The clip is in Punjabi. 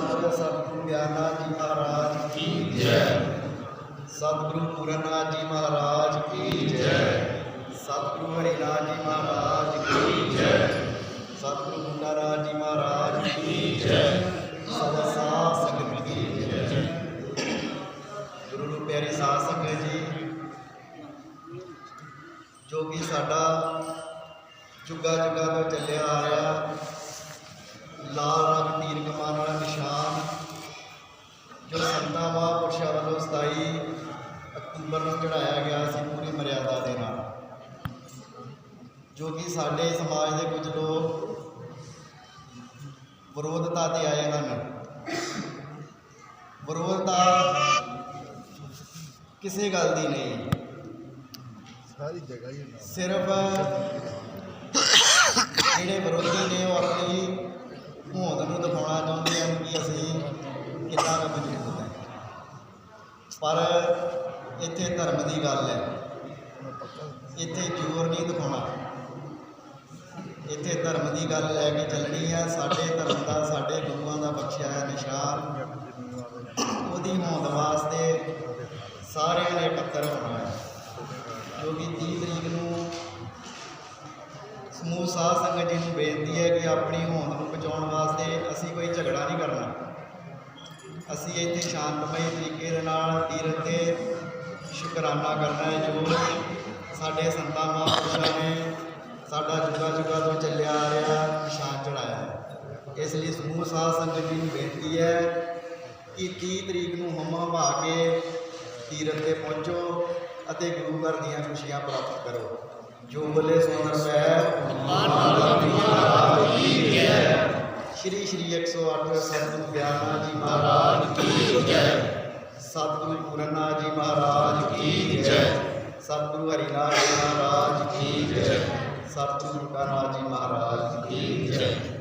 ਸਤਿਗੁਰ ਸਤਿਗੁਰੂ ਗਿਆਨਾ ਜੀ ਮਹਾਰਾਜ ਕੀ ਜੈ। ਸਤਿਗੁਰੂ ਪੁਰਨਾ ਜੀ ਮਹਾਰਾਜ ਕੀ ਜੈ। ਸਤਿਗੁਰੂ ਹਰਿਨਾਥ ਜੀ ਮਹਾਰਾਜ ਕੀ ਜੈ। ਸਤਿਗੁਰੂ ਗੁੰਡਾ ਜੀ ਮਹਾਰਾਜ ਕੀ ਜੈ। ਸਦਾ ਸਾਧ ਸੰਗਤ ਕੀ ਜੈ। ਗੁਰੂ ਨੂੰ ਪਿਆਰੇ ਸਾਧ ਸੰਗਤ ਜੀ, ਜੋ ਕਿ ਸਾਡਾ ਜੁਗਾ ਜੁਗਾ ਤੋਂ ਚੱਲਿਆ ਆ ਰਿਹਾ ਜੋ ਸੰਤਾਂ ਮਹਾਂਪੁਰਸ਼ਾਂ ਵੱਲੋਂ 27 ਅਕਤੂਬਰ ਨੂੰ ਚੜਾਇਆ ਗਿਆ ਸੀ ਪੂਰੀ ਮਰਿਆਦਾ ਦੇ ਨਾਲ। ਜੋ ਕਿ ਸਾਡੇ ਸਮਾਜ ਦੇ ਕੁਝ ਲੋਕ ਵਿਰੋਧਤਾ ਤੇ ਆਏ ਹਨ। ਵਿਰੋਧਤਾ ਕਿਸੇ ਗੱਲ ਦੀ ਨਹੀਂ। ਸਾਰੀ ਜਗ੍ਹਾ ਹੀ ਸਿਰਫ ਜਿਹੜੇ ਵਿਰੋਧੀ ਨੇ ਉਹ ਆਪਣੀ ਹੋਂਦ ਨੂੰ ਦਿਖਾਉਣਾ ਚਾਹੁੰਦੇ ਹਨ ਕਿ ਅਸੀਂ ਕਿੰਨਾ ਕੁ ਮਜ਼ਬੂਤ ਪਰ ਇੱਥੇ ਧਰਮ ਦੀ ਗੱਲ ਹੈ। ਇੱਥੇ ਜ਼ੋਰ ਨਹੀਂ ਦਿਖਾਉਣਾ। ਇੱਥੇ ਧਰਮ ਦੀ ਗੱਲ ਲੈ ਕੇ ਚੱਲਣੀ ਹੈ ਸਾਡੇ ਧਰਮ ਦਾ, ਸਾਡੇ ਗੁਰੂਆਂ ਦਾ ਬਖਸ਼ਿਆ ਹੈ ਨਿਸ਼ਾਨ। ਉਹਦੀ ਹੋਂਦ ਵਾਸਤੇ ਸਾਰਿਆਂ ਨੇ ਇਕੱਤਰ ਹੋਣਾ ਹੈ। ਜੋ ਕਿ 30 ਤਰੀਕ ਨੂੰ ਸਮੂਹ ਸਾਧ ਸੰਗਤ ਜੀ ਨੂੰ ਬੇਨਤੀ ਹੈ ਕਿ ਆਪਣੀ ਹੋਂਦ ਨੂੰ ਬਚਾਉਣ ਵਾਸਤੇ ਅਸੀਂ ਕੋਈ ਝਗੜਾ ਨਹੀਂ ਕਰਨਾ। ਅਸੀਂ ਇੱਥੇ ਸ਼ਾਂਤਮਈ ਤਰੀਕੇ ਦੇ ਨਾਲ ਤੀਰਥ ਤੇ ਸ਼ੁਕਰਾਨਾ ਕਰਨਾ ਹੈ ਜੋ ਸਾਡੇ ਸੰਤਾਂ ਮਹਾਂਪੁਰਸ਼ਾਂ ਨੇ ਸਾਡਾ ਜੁਗਾ ਜੁਗਾ ਤੋਂ ਚੱਲਿਆ ਆ ਰਿਹਾ, ਨਿਸ਼ਾਨ ਚੜਾਇਆ ਇਸ ਲਈ ਸਮੂਹ ਸਾਧ ਸੰਗਤ ਜੀ ਨੂੰ ਬੇਨਤੀ ਹੈ ਕਿ 30 ਤਰੀਕ ਨੂੰ ਹਮਾ ਭਾ ਕੇ ਤੀਰਥ ਤੇ ਪਹੁੰਚੋ ਅਤੇ ਗੁਰੂ ਘਰ ਦੀਆਂ ਖੁਸ਼ੀਆਂ ਪ੍ਰਾਪਤ ਕਰੋ। ਜੋ ਬੋਲੇ ਸੋ ਨਰਪੈ ਸ਼੍ਰੀ ਸ਼੍ਰੀ 108 ਸਤਿਗੁਰੂ ਗਿਆਨਾ ਜੀ ਮਹਾਰਾਜ ਸਤਿਗੁਰੂ ਪੂਰਨਾ ਜੀ ਮਹਾਰਾਜ ਕੀ ਜੈ। ਸਤਿਗੁਰੂ ਹਰੀਨਾਥ ਜੀ ਮਹਾਰਾਜ ਕੀ ਜੈ। ਸਤਿਗੁਰੂ ਕਾਨਾ ਜੀ ਮਹਾਰਾਜ ਕੀ ਜੈ।